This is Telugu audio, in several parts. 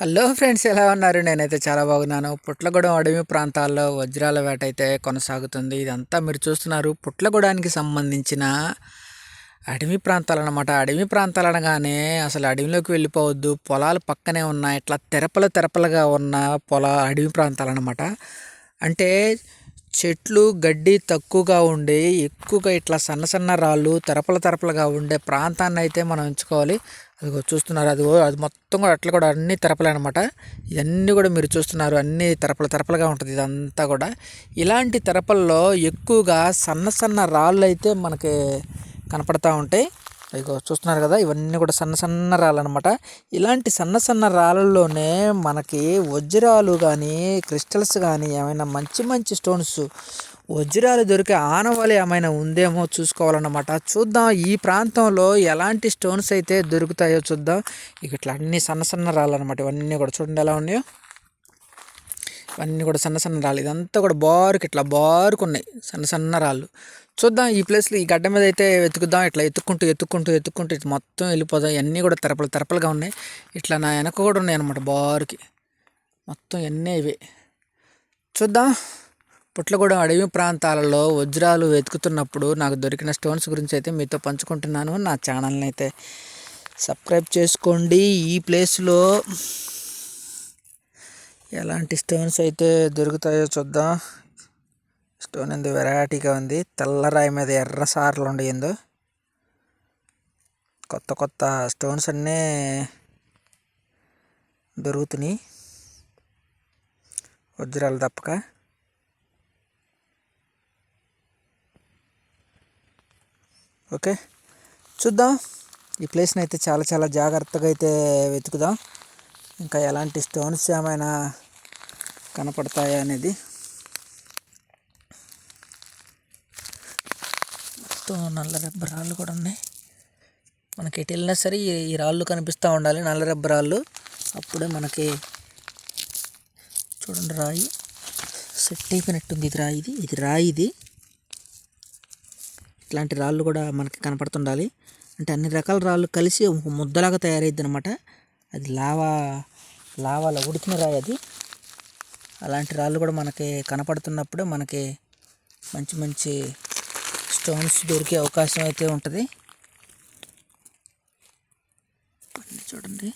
హలో ఫ్రెండ్స్ ఎలా ఉన్నారు? నేనైతే చాలా బాగున్నాను. పుట్లగూడెం అడవి ప్రాంతాల్లో వజ్రాల వేట అయితే కొనసాగుతుంది. ఇదంతా మీరు చూస్తున్నారు. పుట్లగూడానికి సంబంధించిన అడవి ప్రాంతాలు అనమాట అడవి ప్రాంతాలు అనగానే అసలు అడవిలోకి వెళ్ళిపోవద్దు. పొలాలు పక్కనే ఉన్నాయి. ఇట్లా తెరపలు తెరపలుగా ఉన్న పొలా అడవి ప్రాంతాలు అనమాట అంటే చెట్లు గడ్డి తక్కువగా ఉండి ఎక్కువగా ఇట్లా సన్న సన్న రాళ్ళు తెరపల తెరపలుగా ఉండే ప్రాంతాన్ని అయితే మనం ఎంచుకోవాలి. అదిగో చూస్తున్నారు అదిగో అది మొత్తం కూడా అట్లా కూడా అన్ని తెరపలే అనమాట ఇవన్నీ కూడా మీరు చూస్తున్నారు అన్ని తెరపల తెరపలుగా ఉంటుంది ఇదంతా కూడా. ఇలాంటి తెరపల్లో ఎక్కువగా సన్న సన్న రాళ్ళు అయితే మనకి కనపడతా ఉంటాయి. ఇగో చూస్తున్నారు కదా ఇవన్నీ కూడా సన్న సన్న రాళ్ళు అనమాట ఇలాంటి సన్న సన్న రాళ్ళల్లోనే మనకి వజ్రాలు కానీ క్రిస్టల్స్ కానీ ఏమైనా మంచి మంచి స్టోన్స్ వజ్రాలు దొరికే ఆనవాళి ఏమైనా ఉందేమో చూసుకోవాలన్నమాట. చూద్దాం ఈ ప్రాంతంలో ఎలాంటి స్టోన్స్ అయితే దొరుకుతాయో చూద్దాం. ఇట్లా అన్ని సన్న సన్న రాళ్ళు అనమాట ఇవన్నీ కూడా చూడండి ఎలా ఉన్నాయో. అన్నీ కూడా సన్న సన్న రాళ్ళు. ఇదంతా కూడా బారుకు ఇట్లా బారుకు ఉన్నాయి సన్న సన్న రాళ్ళు. చూద్దాం ఈ ప్లేస్లో ఈ గడ్డ మీద అయితే వెతుకుదాం. ఇట్లా ఎత్తుక్కుంటూ ఎత్తుక్కుంటూ ఎత్తుక్కుంటూ ఇట్లా మొత్తం వెళ్ళిపోదాం. ఇవన్నీ కూడా తెరపలు తెరపలుగా ఉన్నాయి. ఇట్లా నా వెనక కూడా ఉన్నాయి అనమాట బారుకి. మొత్తం ఇవన్నీ ఇవే. చూద్దాం. పుట్లగూడెం అడవి ప్రాంతాలలో వజ్రాలు వెతుకుతున్నప్పుడు నాకు దొరికిన స్టోన్స్ గురించి అయితే మీతో పంచుకుంటున్నాను. నా ఛానల్ని అయితే సబ్స్క్రైబ్ చేసుకోండి. ఈ ప్లేస్లో ఎలాంటి స్టోన్స్ అయితే దొరుకుతాయో చూద్దాం. స్టోన్ ఏందో వెరైటీగా ఉంది. తెల్ల రాయి మీద ఎర్ర సార్లు ఉండేందో కొత్త కొత్త స్టోన్స్ అన్నీ దొరుకుతున్నాయి. వజ్రాలు తప్పక. ఓకే. చూద్దాం. ఈ ప్లేస్ని అయితే చాలా చాలా జాగ్రత్తగా అయితే వెతుకుదాం. ఇంకా ఎలాంటి స్టోన్స్ ఏమైనా కనపడతాయా అనేది. మొత్తం నల్ల రెబ్బ రాళ్ళు కూడా ఉన్నాయి. మనకి ఎటు వెళ్ళినా సరే ఈ- ఈ రాళ్ళు కనిపిస్తూ ఉండాలి. నల్ల రెబ్బ రాళ్ళు. అప్పుడే మనకి చూడండి రాయి. సెట్ అయిపోయినట్టుంది ఇది రాయి ఇది. ఇది రాయి ఇది. ఇట్లాంటి రాళ్ళు కూడా మనకి కనపడుతుండాలి. అంటే అన్ని రకాల రాళ్ళు కలిసి ఒక ముద్దలాగా తయారైద్ది అనమాట అది లావా లావాల ఉడికిన రాయి అది. అలాంటి రాళ్ళు కూడా మనకి కనపడుతున్నప్పుడు మనకి మంచి మంచి స్టోన్స్ దొరికే అవకాశం అయితే ఉంటుంది. చూడండి.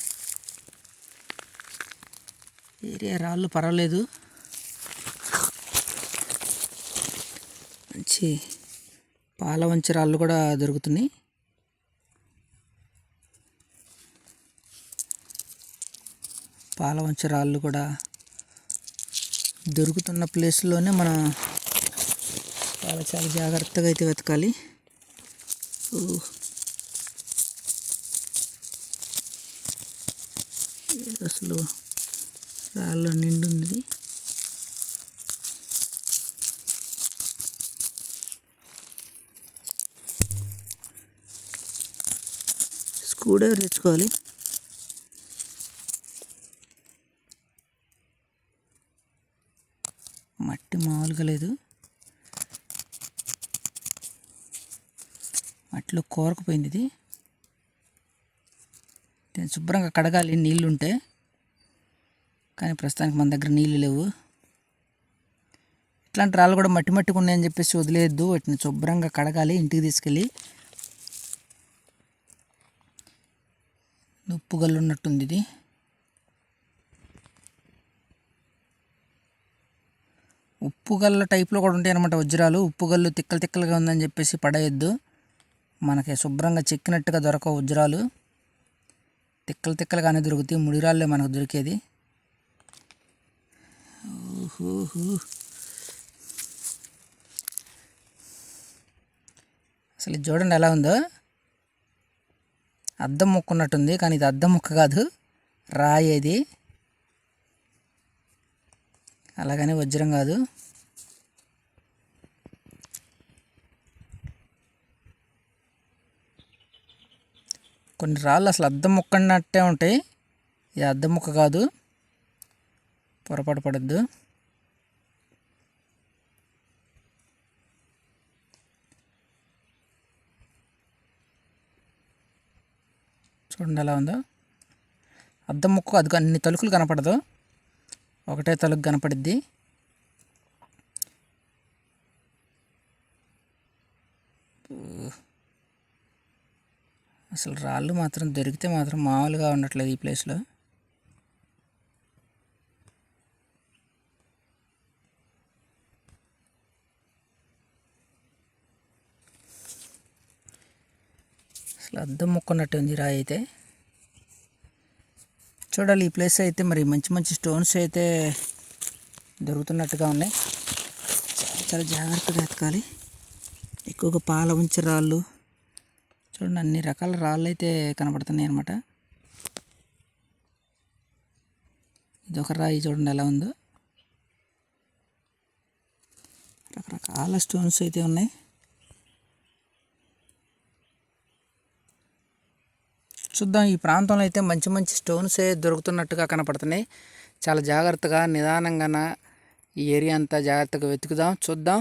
ఏరియా రాళ్ళు పర్వాలేదు. మంచి పాలవంచ రాళ్ళు కూడా దొరుకుతున్నాయి. పాలవంచ రాళ్ళు కూడా దొరుకుతున్న ప్లేస్లోనే మనం చాలా చాలా జాగ్రత్తగా అయితే వెతకాలి. అసలు రాళ్ళ నిండుంది స్కూడర్ తెచ్చుకోవాలి. మట్టి మామూలుగా లేదు. మట్టిలో కోరకపోయింది ఇది. దీన్ని శుభ్రంగా కడగాలి నీళ్ళు ఉంటే కానీ ప్రస్తుతానికి మన దగ్గర నీళ్ళు లేవు. ఇట్లాంటి రాళ్ళు కూడా మట్టి మట్టిగా ఉన్నాయని చెప్పేసి వదిలేయద్దు. వాటిని శుభ్రంగా కడగాలి ఇంటికి తీసుకెళ్ళి. ఉప్పు గల్లు ఉన్నట్టుంది ఇది. ఉప్పుగల్ల టైప్లో కూడా ఉంటాయి అనమాట వజ్రాలు. ఉప్పు గల్లు తిక్కలు తిక్కలుగా ఉందని చెప్పేసి పడేయద్దు. మనకి శుభ్రంగా చెక్కినట్టుగా దొరకవు వజ్రాలు. తిక్కలు తిక్కలుగానే దొరుకుతాయి. ముడిరాళ్ళే మనకు దొరికేది. అసలు ఇది చూడండి ఎలా ఉందో. అద్దం ముక్క ఉన్నట్టుంది కానీ ఇది అద్దం ముక్క కాదు. రాయేది. అలాగనే అలాగని వజ్రం కాదు. కొన్ని రాళ్ళు అసలు అద్దం ముక్కన్నట్టే ఉంటాయి. ఇది అద్దం ముక్క కాదు. పొరపాటు పడద్దు. చూడండి ఎలా ఉందో. అద్దం ముక్క అది అన్ని తలుకులు కనపడదు. ఒకటే తలుకు కనపడిద్ది. అసలు రాళ్ళు మాత్రం దొరికితే మాత్రం మామూలుగా ఉండట్లేదు ఈ ప్లేస్లో. అసలు అద్దం ముక్కున్నట్టు ఉంది రాయి అయితే. చూడాలి ఈ ప్లేస్ అయితే మరి మంచి మంచి స్టోన్స్ అయితే దొరుకుతున్నట్టుగా ఉన్నాయి. చాలా చాలా జాగ్రత్తగా ఎతకాలి ఎక్కువగా పాల ఉంచి రాళ్ళు చూడండి అన్ని రకాల రాళ్ళు అయితే కనబడుతున్నాయి అనమాట ఇది ఒక రాయి చూడండి ఎలా ఉందో. రకరకాల స్టోన్స్ అయితే ఉన్నాయి. చూద్దాం ఈ ప్రాంతంలో అయితే మంచి మంచి స్టోన్స్ దొరుకుతున్నట్టుగా కనపడుతున్నాయి. చాలా జాగ్రత్తగా నిదానంగా ఈ ఏరియా అంతా జాగ్రత్తగా వెతుకుదాం చూద్దాం.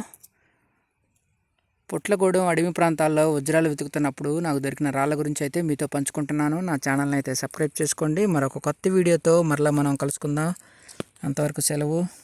పుట్లగూడెం అడవి ప్రాంతాల్లో వజ్రాలు వెతుకుతున్నప్పుడు నాకు దొరికిన రాళ్ళ గురించి అయితే మీతో పంచుకుంటున్నాను. నా ఛానల్ని అయితే సబ్స్క్రైబ్ చేసుకోండి. మరొక కొత్త వీడియోతో మరలా మనం కలుసుకుందాం. అంతవరకు సెలవు.